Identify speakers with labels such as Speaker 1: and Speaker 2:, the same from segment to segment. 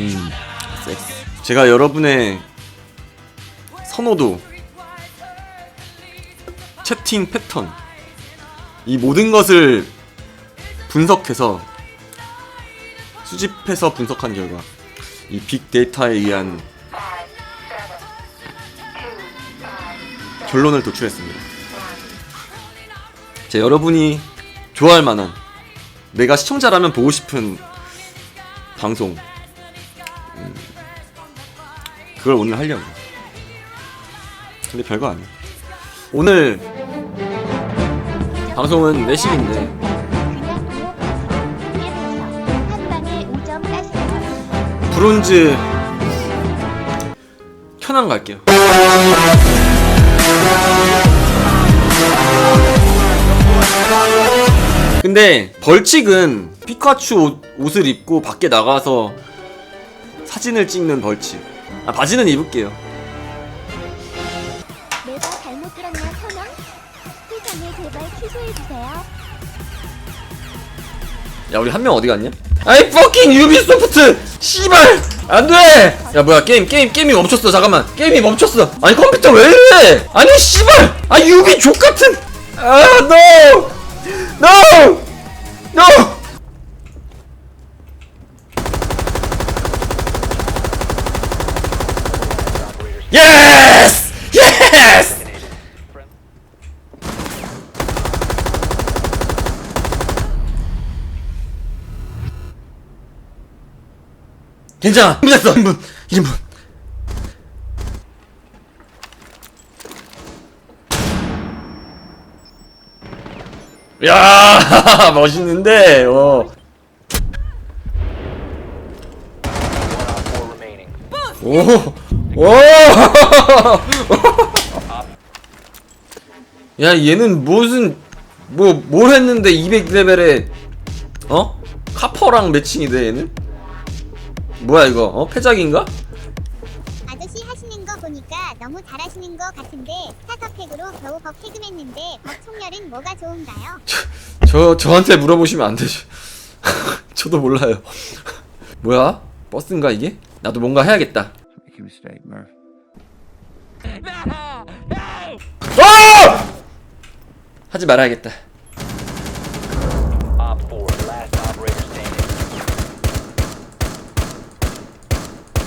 Speaker 1: 음, 섹스. 제가 여러분의 선호도, 채팅 패턴, 이 모든 것을 분석해서 수집해서 분석한 결과 이 빅데이터에 의한 결론을 도출했습니다. 제 여러분이 좋아할 만한 내가 시청자라면 보고 싶은 방송 음, 그걸 오늘 하려고. 근데 별거 아니야. 오늘 방송은 내식인데
Speaker 2: 한 방에 5점 땄어요.
Speaker 1: 브론즈 현황 갈게요. 근데 벌칙은 피카츄 옷, 옷을 입고 밖에 나가서 사진을 찍는 벌칙. 아 바지는 입을게요.
Speaker 2: 내가 잘못 들었나 현황? 세상에 제발 취소해주세요.
Speaker 1: 야 우리 한 명 어디 갔냐? 아이 퍼킹 유비소프트 씨발 안돼 야 뭐야 게임 게임 게임이 멈췄어 잠깐만 게임이 멈췄어 아니 컴퓨터 왜 이래 아니 씨발 아 유비 족같은 아 노! 노! 노! 예스! 예스! 괜찮아 1분 했어 1분 1분 야 멋있는데 어. 오! 오! 야 얘는 무슨 뭐 뭘 했는데 200레벨에 어? 카퍼랑 매칭이 돼 얘는? 뭐야 이거 어 패작인가?
Speaker 2: 아저씨 하시는 거 보니까 너무 잘하시는 거 같은데 스타터팩으로 겨우 벅 해금했는데 벅 총열은 뭐가 좋은가요?
Speaker 1: 저 저한테 물어보시면 안 되죠. 저도 몰라요. 뭐야? 버스인가 이게? 나도 뭔가 해야겠다.
Speaker 3: Make a mistake, Murph.
Speaker 1: 어! 하지 말아야겠다.
Speaker 4: Op 4,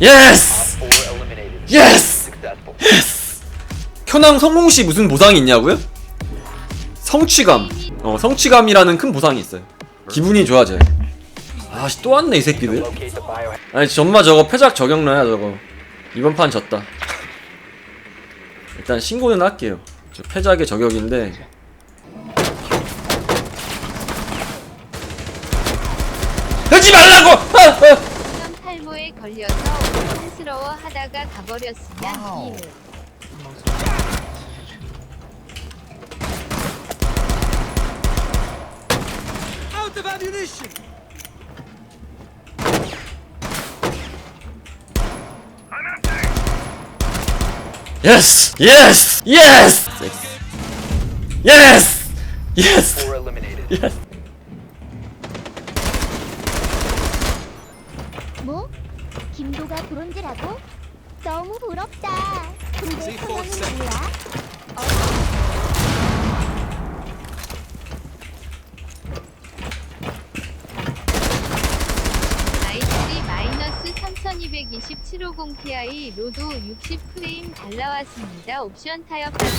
Speaker 1: 예스!
Speaker 4: Op 4 eliminated.
Speaker 1: 예스!
Speaker 4: Successful.
Speaker 1: 현황 성공 시 무슨 보상이 있냐고요? 성취감. 어, 성취감이라는 큰 보상이 있어요. 기분이 좋아져요. 아씨 또 왔네 이 새끼들. 아니 전마 저거 패작 저격러야 저거 이번 판 졌다 일단 신고는 할게요 저 패작의 저격인데 하지 말라고! 아, 아.
Speaker 5: 형 탈모에 걸려서 혼스러워 하다가 가버렸으면 일.
Speaker 1: 예스! 예스! 예스! 예스! 예스!
Speaker 4: 4 eliminated.
Speaker 1: 예스!
Speaker 2: 뭐? 김도가 브론즈라고? 너무 부럽다. 근데 현황은 뭐야?
Speaker 5: i3 마이너스 322750 Ti 로도 60프레임 잘 나왔습니다. 옵션 타협
Speaker 1: 때려!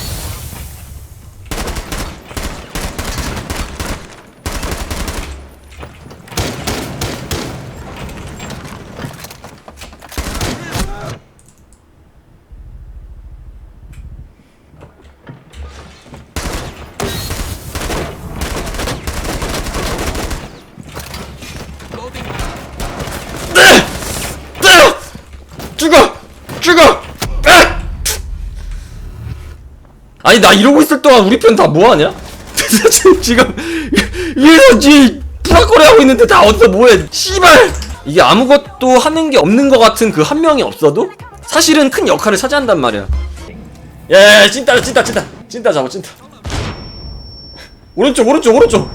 Speaker 1: 죽어! 죽어! 아! 아니 나 이러고 있을 동안 우리 편 다 뭐하냐? 지금 지금 위에서 지 부락거리 하고 있는데 다 어디서 뭐해? 씨발! 이게 아무것도 하는 게 없는 것 같은 그 한 명이 없어도 사실은 큰 역할을 차지한단 말이야. 야야야 찐따 찐따 찐따. 찐따 잡아 찐따. 오른쪽 오른쪽 오른쪽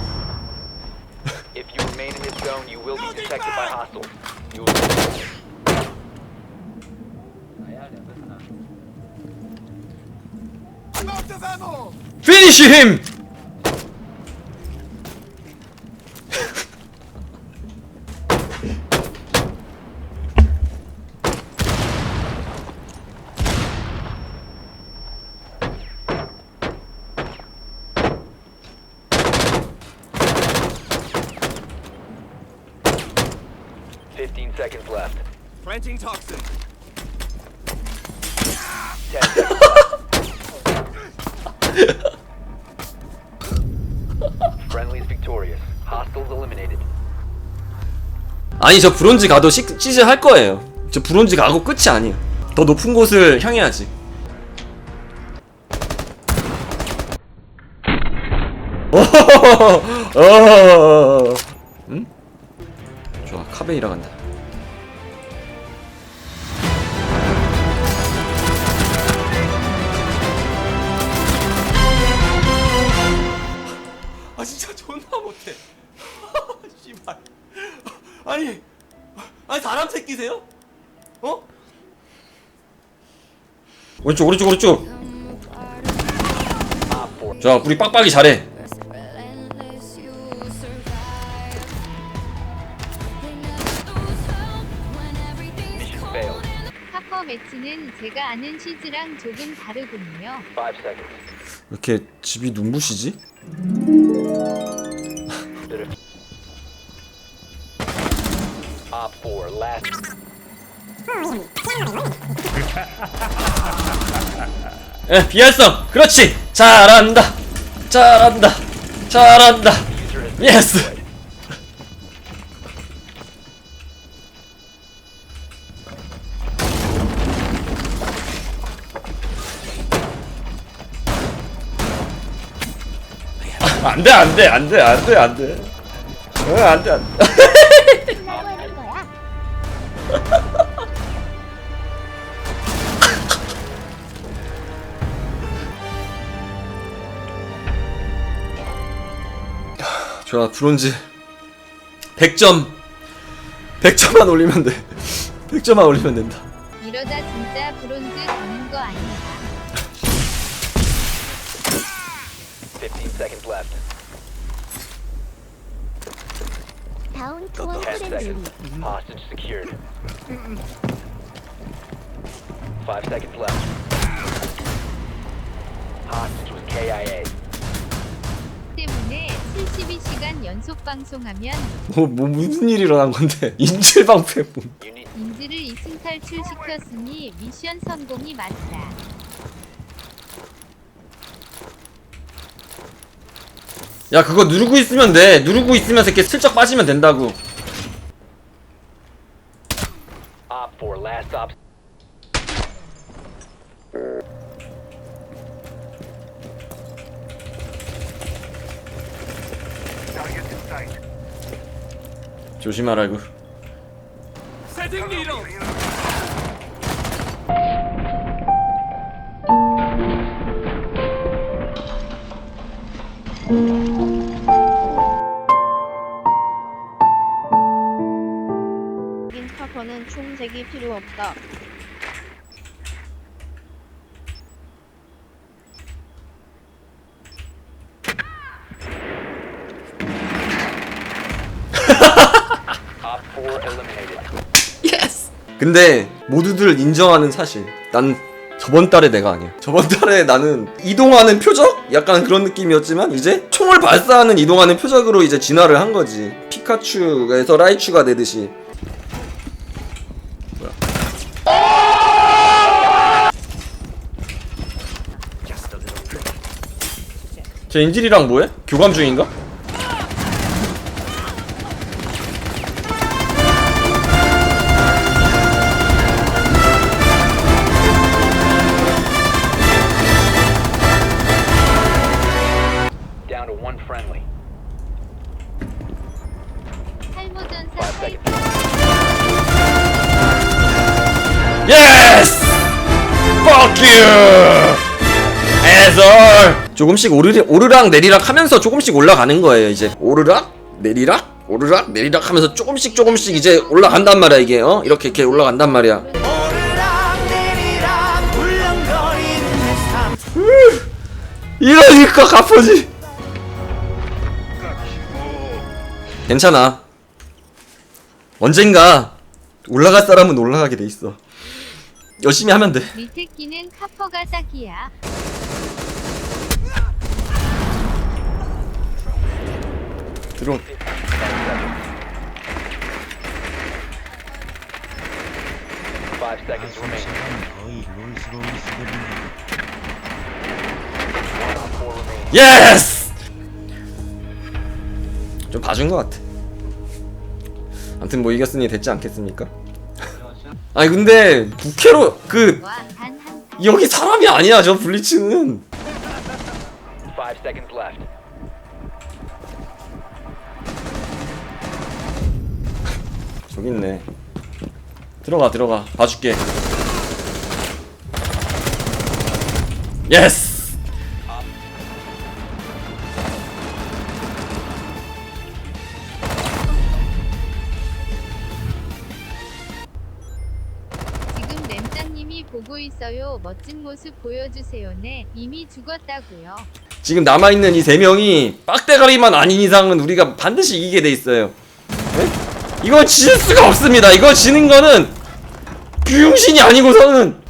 Speaker 1: Finish him!
Speaker 4: Fifteen seconds left.
Speaker 3: Planting toxin.
Speaker 4: Ten seconds.
Speaker 1: 아니 저 브론즈 가도 시, 시즌 할 거예요. 저 브론즈 가고 끝이 아니에요. 더 높은 곳을 향해야지. 오호호호호. 응? 좋아 카베이라 간다 새끼세요? 어? 오른쪽 오른쪽 오른쪽
Speaker 4: Op 4.
Speaker 1: 자 우리 빡빡이 잘해.
Speaker 5: 카퍼 매치는 제가 아는 시즈랑 조금 다르군요.
Speaker 1: 이렇게 집이 눈부시지?
Speaker 4: Op 4. Last.
Speaker 1: 에 비활성 그렇지 잘한다 잘한다 잘한다 예스. 안돼 안돼 안돼 안돼 안돼 어, 안돼 안돼 좋아 브론즈. 100점. 100점만 올리면 돼. 100점만 올리면 된다
Speaker 4: 10
Speaker 2: 프렌들리.
Speaker 4: seconds. Hostage secured. Five seconds left. Hostage was KIA.
Speaker 5: 때문에 72시간 연속 방송하면
Speaker 1: 뭐, 뭐 무슨 일이 일어난 건데 인질방패 뭐
Speaker 4: You need
Speaker 5: 인지를 이승 탈출시켰으니 미션 성공이 맞다.
Speaker 1: 야 그거 누르고 있으면 돼 누르고 있으면서 이렇게 슬쩍 빠지면 된다고
Speaker 4: Op 4. Last op.
Speaker 1: 조심하라고
Speaker 6: 이 필요 없다.
Speaker 4: Op 4 eliminated.
Speaker 1: 근데 모두들 인정하는 사실 난 저번 달에 내가 아니야 저번 달에 나는 이동하는 표적? 약간 그런 느낌이었지만 이제 총을 발사하는 이동하는 표적으로 이제 진화를 한 거지 피카츄에서 라이츄가 되듯이 쟤 인질이랑 뭐해? 교감 중인가? 예스! Fuck you! 애설! 조금씩 오르, 오르락 내리락 하면서 조금씩 올라가는 거예요 이제. 오르락? 내리락? 오르락? 내리락 하면서 조금씩 조금씩 이제 올라간단 말이야 이게 어? 이렇게 이렇게 올라간단 말이야. 이러니까 갚아지. 괜찮아. 언젠가 올라갈 사람은 올라가게 돼 있어. 열심히 하면 돼.
Speaker 5: 밑에 끼는 카퍼가 딱이야.
Speaker 7: 거의 롤스로이스
Speaker 4: 4 remaining.
Speaker 1: 예스 좀 봐준 것 같아 아무튼 뭐 이겼으니 됐지 않겠습니까 아니 근데 부캐로 그. 여기 사람이 아니야 저 블리츠는
Speaker 4: Five seconds left.
Speaker 1: 저기 있네 들어가 들어가 봐줄게 예스
Speaker 5: 지금 보고 있어요. 멋진 모습 보여주세요. 네, 이미 죽었다고요.
Speaker 1: 지금 남아있는 이 세 명이 빡대가리만 아닌 이상은 우리가 반드시 이기게 돼 있어요 네? 이거 질 수가 없습니다. 이거 지는 거는 비용신이 아니고서는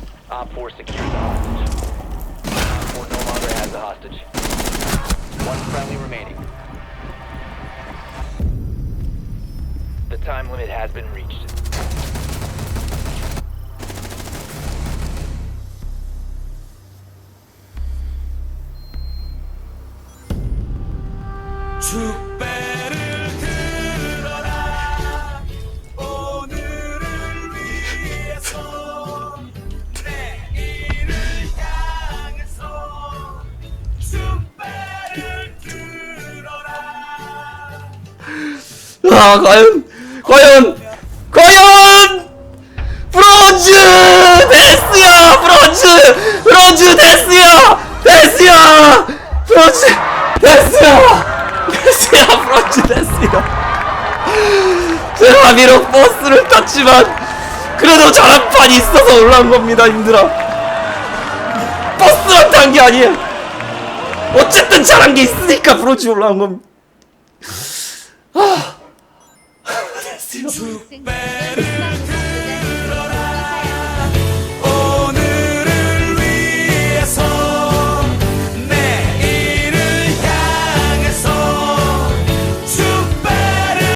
Speaker 1: 아 과연 과연 과연! 브론즈 데스야! 브론즈! 브론즈 데스야! 데스야! 브론즈 데스야! 데스야! 브론즈 데스야! 제가 비록 버스를 탔지만 그래도 자랑판이 있어서 올라온 겁니다 힘들어 버스만 탄 게 아니에요. 어쨌든 잘한 게 있으니까 브론즈 올라온 겁니다.
Speaker 5: 생 각보다